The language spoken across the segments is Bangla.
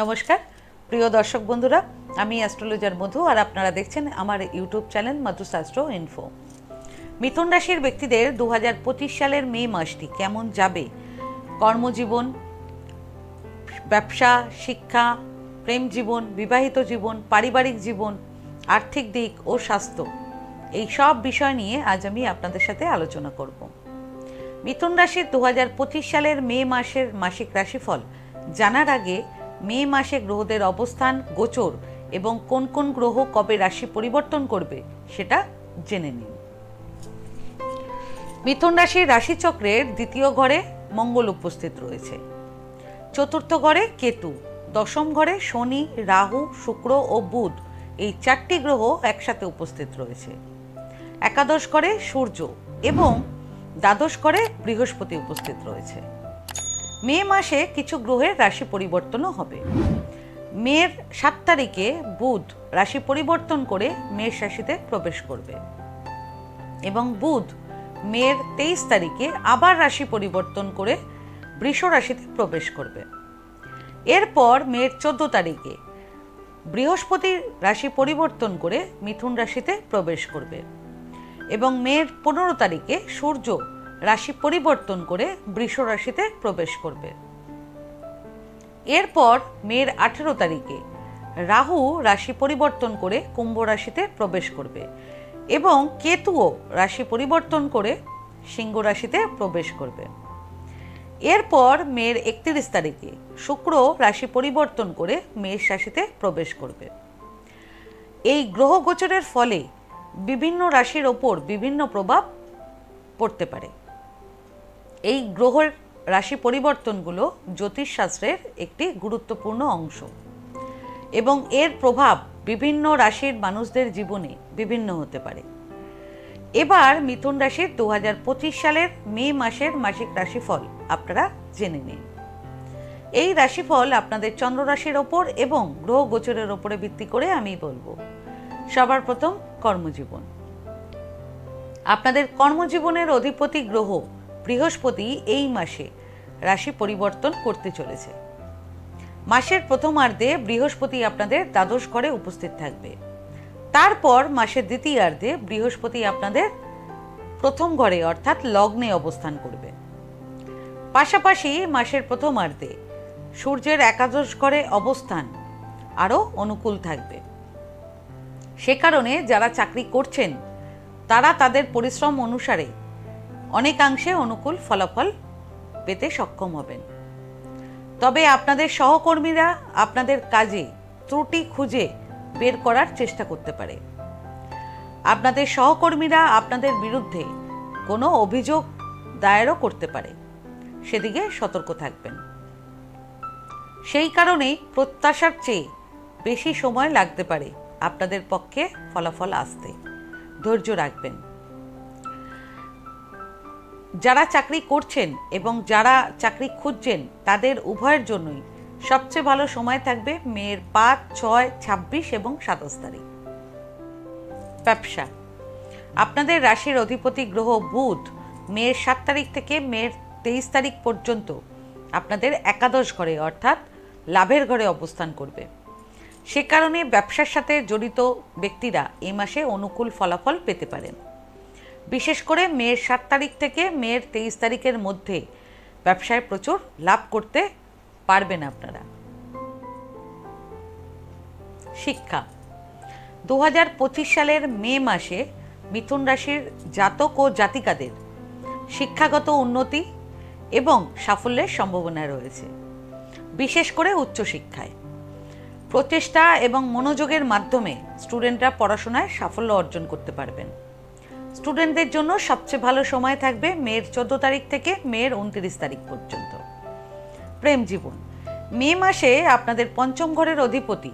নমস্কার। প্রিয় দর্শক বন্ধুরা, আমি অ্যাস্ট্রোলজার মধু আর আপনারা দেখছেন আমার ইউটিউব চ্যানেল মধুশাস্ত্র ইনফো। মিথুন রাশির ব্যক্তিদের দু হাজার পঁচিশ সালের মে মাসটি কেমন যাবে? কর্মজীবন, ব্যবসা, শিক্ষা, প্রেম জীবন, বিবাহিত জীবন, পারিবারিক জীবন, আর্থিক দিক ও স্বাস্থ্য, এই সব বিষয় নিয়ে আজ আমি আপনাদের সাথে আলোচনা করব। মিথুন রাশির দু হাজার পঁচিশ সালের মে মাসের মাসিক রাশিফল জানার আগে মে মাসে গ্রহদের অবস্থান গোচর এবং কোন কোন গ্রহ কবে রাশি পরিবর্তন করবে সেটা জেনে নিন। মিথুন রাশির রাশিচক্রের দ্বিতীয় ঘরে মঙ্গল উপস্থিত রয়েছে। চতুর্থ ঘরে কেতু, দশম ঘরে শনি, রাহু, শুক্র ও বুধ এই চারটি গ্রহ একসাথে উপস্থিত রয়েছে। একাদশ ঘরে সূর্য এবং দ্বাদশ ঘরে বৃহস্পতি উপস্থিত রয়েছে। মে মাসে কিছু গ্রহের রাশি পরিবর্তনও হবে। মের সাত তারিখে বুধ রাশি পরিবর্তন করে মেষ রাশিতে প্রবেশ করবে। এবং বুধ মের তেইশ তারিখে আবার রাশি পরিবর্তন করে বৃষ রাশিতে প্রবেশ করবে। এরপর মের চোদ্দ তারিখে বৃহস্পতি রাশি পরিবর্তন করে মিথুন রাশিতে প্রবেশ করবে। এবং মের পনেরো তারিখে সূর্য রাশি পরিবর্তন করে বৃষ রাশিতে প্রবেশ করবে। এরপর মের আঠেরো তারিখে রাহু রাশি পরিবর্তন করে কুম্ভ রাশিতে প্রবেশ করবে এবং কেতুও রাশি পরিবর্তন করে সিংহ রাশিতে প্রবেশ করবে। এরপর মের একত্রিশ তারিখে শুক্র রাশি পরিবর্তন করে মেষ রাশিতে প্রবেশ করবে। এই গ্রহ গোচরের ফলে বিভিন্ন রাশির ওপর বিভিন্ন প্রভাব পড়তে পারে। এই গ্রহের রাশি পরিবর্তনগুলো জ্যোতিষশাস্ত্রের একটি গুরুত্বপূর্ণ অংশ। এবং এর প্রভাব বিভিন্ন রাশির মানুষদের জীবনে বিভিন্ন হতে পারে। এবার মিথুন রাশির দু হাজার পঁচিশ সালের মে মাসের মাসিক রাশিফল আপনারা জেনে নিন। এই রাশিফল আপনাদের চন্দ্র রাশির ওপর এবং গ্রহ গোচরের ওপরে ভিত্তি করে আমি বলব। সবার প্রথম কর্মজীবন। আপনাদের কর্মজীবনের অধিপতি গ্রহ বৃহস্পতি এই মাসে রাশি পরিবর্তন করতে চলেছে। মাসের প্রথমার্ধে বৃহস্পতি আপনাদের দ্বাদশ ঘরে উপস্থিত থাকবে। তারপর মাসের দ্বিতীয়ার্ধে বৃহস্পতি আপনাদের প্রথম ঘরে অর্থাৎ লগ্নে অবস্থান করবে। পাশাপাশি মাসের প্রথমার্ধে সূর্যের একাদশ ঘরে অবস্থান আরও অনুকূল থাকবে। সে কারণে যারা চাকরি করছেন, তারা তাদের পরিশ্রম অনুসারে অনেকাংশে অনুকূল ফলাফল পেতে সক্ষম হবেন। তবে আপনাদের সহকর্মীরা আপনাদের কাজে ত্রুটি খুঁজে বের করার চেষ্টা করতে পারে। আপনাদের সহকর্মীরা আপনাদের বিরুদ্ধে কোনো অভিযোগ দায়েরও করতে পারে। সেদিকে সতর্ক থাকবেন। সেই কারণেই প্রত্যাশার চেয়ে বেশি সময় লাগতে পারে আপনাদের পক্ষে ফলাফল আসতে। ধৈর্য রাখবেন। যারা চাকরি করছেন এবং যারা চাকরি খুঁজছেন, তাদের উভয়ের জন্যই সবচেয়ে ভালো সময় থাকবে মেয়ের পাঁচ, ছয়, ছাব্বিশ এবং সাতাশ তারিখ। ব্যবসা। আপনাদের রাশির অধিপতি গ্রহ বুধ মেয়ের সাত তারিখ থেকে মেয়ের তেইশ তারিখ পর্যন্ত আপনাদের একাদশ ঘরে অর্থাৎ লাভের ঘরে অবস্থান করবে। সে কারণে ব্যবসার সাথে জড়িত ব্যক্তিরা এই মাসে অনুকূল ফলাফল পেতে পারেন। বিশেষ করে মেয়ের সাত তারিখ থেকে মেয়ের তেইশ তারিখের মধ্যে ব্যবসায় প্রচুর লাভ করতে পারবেন আপনারা। শিক্ষা। দু হাজার পঁচিশ সালের মে মাসে মিথুন রাশির জাতক ও জাতিকাদের শিক্ষাগত উন্নতি এবং সাফল্যের সম্ভাবনা রয়েছে, বিশেষ করে উচ্চশিক্ষায়। প্রচেষ্টা এবং মনোযোগের মাধ্যমে স্টুডেন্টরা পড়াশোনায় সাফল্য অর্জন করতে পারবেন। স্টুডেন্টদের জন্য সবচেয়ে ভালো সময় থাকবে মের চোদ্দ তারিখ থেকে মের উনত্রিশ তারিখ পর্যন্ত। প্রেম জীবন। মে মাসে আপনাদের পঞ্চম ঘরের অধিপতি।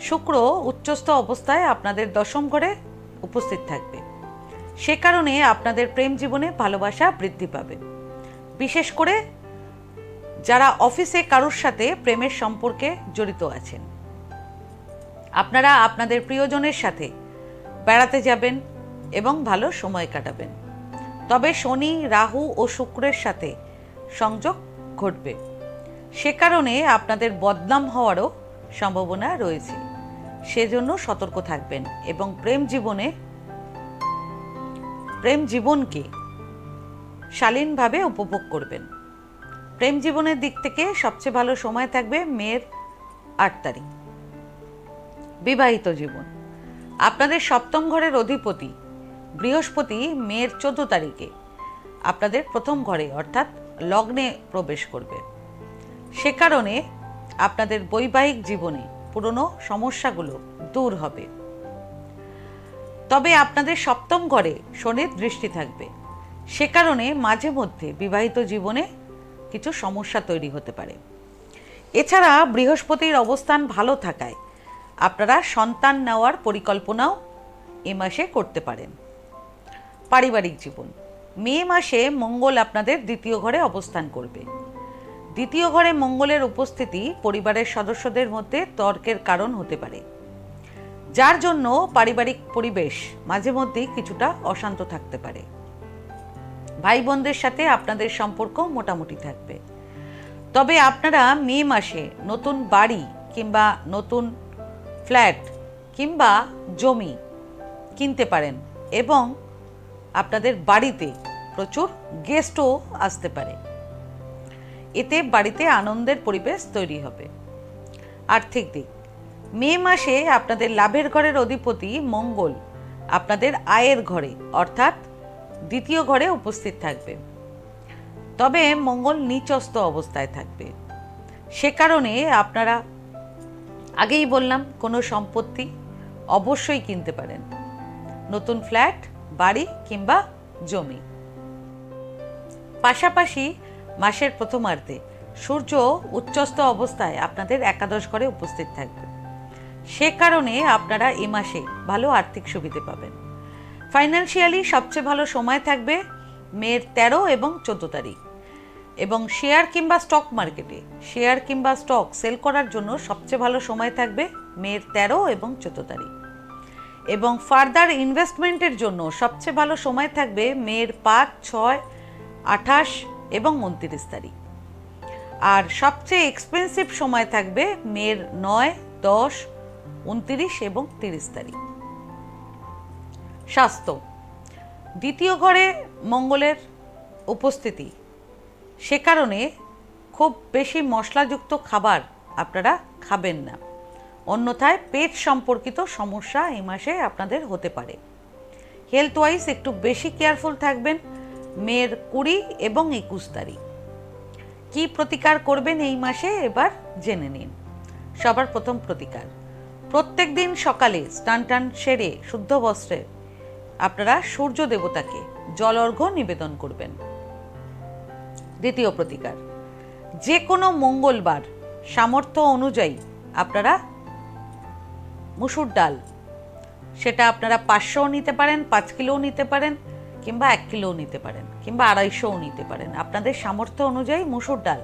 শুক্র উচ্চস্থ অবস্থায় আপনাদের দশম ঘরে উপস্থিত থাকবে। সে কারণে আপনাদের প্রেম জীবনে ভালোবাসা বৃদ্ধি পাবে। বিশেষ করে যারা অফিসে কারোর সাথে প্রেমের সম্পর্কে জড়িত আছেন। আপনারা আপনাদের প্রিয়জনের সাথে বেড়াতে যাবেন এবং ভালো সময় কাটাবেন। তবে শনি, রাহু ও শুক্রের সাথে সংযোগ ঘটবে। সে কারণে আপনাদের বদনাম হওয়ারও সম্ভাবনা রয়েছে। সেজন্য সতর্ক থাকবেন এবং প্রেম জীবনে, প্রেম জীবনকে শালীনভাবে উপভোগ করবেন। প্রেম জীবনের দিক থেকে সবচেয়ে ভালো সময় থাকবে মেয়ের আট তারিখ। বিবাহিত জীবন। আপনাদের সপ্তম ঘরের অধিপতি বৃহস্পতি মেয়ের চোদ্দ তারিখে আপনাদের প্রথম ঘরে অর্থাৎ লগ্নে প্রবেশ করবে। সে কারণে আপনাদের বৈবাহিক জীবনে পুরনো সমস্যাগুলো দূর হবে। তবে আপনাদের সপ্তম ঘরে শনির দৃষ্টি থাকবে। সে কারণে মাঝে মধ্যে বিবাহিত জীবনে কিছু সমস্যা তৈরি হতে পারে। এছাড়া বৃহস্পতির অবস্থান ভালো থাকায় আপনারা সন্তান নেওয়ার পরিকল্পনাও এ মাসে করতে পারেন। পারিবারিক জীবন। মে মাসে মঙ্গল আপনাদের দ্বিতীয় ঘরে অবস্থান করবে। দ্বিতীয় ঘরে মঙ্গলের উপস্থিতি পরিবারের সদস্যদের মধ্যে তর্কের কারণ হতে পারে। যার জন্য পারিবারিক পরিবেশ মাঝে মধ্যেই কিছুটা অশান্ত থাকতে পারে। ভাই বোনদের সাথে আপনাদের সম্পর্ক মোটামুটি থাকবে। তবে আপনারা মে মাসে নতুন বাড়ি কিংবা নতুন ফ্ল্যাট কিংবা জমি কিনতে পারেন এবং আপনাদের বাড়িতে প্রচুর গেস্টও আসতে পারে। এতে বাড়িতে আনন্দের পরিবেশ তৈরি হবে। আর্থিক দিক, মে মাসে আপনাদের লাভের ঘরের অধিপতি মঙ্গল আপনাদের আয়ের ঘরে, অর্থাৎ দ্বিতীয় ঘরে উপস্থিত থাকবে। তবে মঙ্গল নিচস্ত অবস্থায় থাকবে। সে কারণে আপনারা আগেই বললাম, কোনো সম্পত্তি অবশ্যই কিনতে পারেন। নতুন ফ্ল্যাট বাড়ি কিংবা জমি। পাশাপাশি মাসের প্রথমার্ধে সূর্য উচ্চস্ত অবস্থায় আপনাদের একাদশ ঘরে উপস্থিত থাকবে। সে কারণে আপনারা এ মাসে ভালো আর্থিক সুবিধে পাবেন। ফাইন্যান্সিয়ালি সবচেয়ে ভালো সময় থাকবে মের তেরো এবং চোদ্দ তারিখ। এবং শেয়ার কিংবা স্টক মার্কেটে শেয়ার কিংবা স্টক সেল করার জন্য সবচেয়ে ভালো সময় থাকবে মের তেরো এবং চোদ্দ তারিখ। এবং ফার্দার ইনভেস্টমেন্টের জন্য সবচেয়ে ভালো সময় থাকবে মেয়ের পাঁচ, ছয়, আঠাশ এবং উনত্রিশ তারিখ। আর সবচেয়ে এক্সপেন্সিভ সময় থাকবে মেয়ের নয়, দশ, উনত্রিশ এবং তিরিশ তারিখ। স্বাস্থ্য। দ্বিতীয় ঘরে মঙ্গলের উপস্থিতি। সে কারণে খুব বেশি মশলাযুক্ত খাবার আপনারা খাবেন না। অন্যথায় পেট সম্পর্কিত সমস্যা এই মাসে আপনাদের হতে পারে। হেলথ ওয়াইজ একটু বেশি কেয়ারফুল থাকবেন, মেয়ের কুড়ি এবং একুশ তারিখ। কি প্রতিকার করবেন এই মাসে এবার জেনে নিন। সবার প্রথম প্রতিকার, প্রত্যেক দিন সকালে স্নান টান সেরে শুদ্ধ বস্ত্রে আপনারা সূর্য দেবতাকে জল অর্ঘ্য নিবেদন করবেন। দ্বিতীয় প্রতিকার যে কোনো মঙ্গলবার সামর্থ্য অনুযায়ী আপনারা মুসুর ডাল। সেটা আপনারা পাঁচশোও নিতে পারেন, পাঁচ কিলোও নিতে পারেন, কিংবা এক কিলোও নিতে পারেন, কিংবা আড়াইশোও নিতে পারেন। আপনাদের সামর্থ্য অনুযায়ী মুসুর ডাল।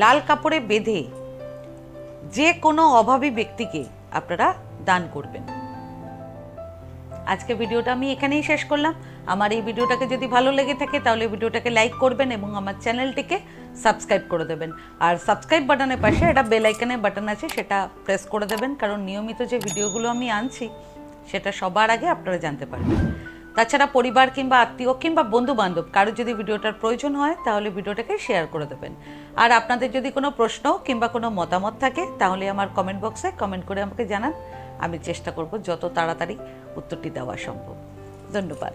লাল কাপড়ে বেঁধে যে কোনো অভাবী ব্যক্তিকে আপনারা দান করবেন। আজকে ভিডিওটা আমি এখানেই শেষ করলাম। আমার এই ভিডিওটাকে যদি ভালো লেগে থাকে, তাহলে ভিডিওটাকে লাইক করবেন এবং আমার চ্যানেলটিকে সাবস্ক্রাইব করে দেবেন। আর সাবস্ক্রাইব বাটনের পাশে একটা বেল আইকনের বাটন আছে, সেটা প্রেস করে দেবেন, কারণ নিয়মিত যে ভিডিওগুলো আমি আনছি, সেটা সবার আগে আপনারা জানতে পারবেন। তাছাড়া পরিবার কিংবা আত্মীয় কিংবা বন্ধু বান্ধব কারও যদি ভিডিওটার প্রয়োজন হয়, তাহলে ভিডিওটাকে শেয়ার করে দেবেন। আর আপনাদের যদি কোনো প্রশ্ন কিংবা কোনো মতামত থাকে, তাহলে আমার কমেন্ট বক্সে কমেন্ট করে আমাকে জানান। আমি চেষ্টা করব যত তাড়াতাড়ি উত্তরটি দেওয়া সম্ভব। ধন্যবাদ।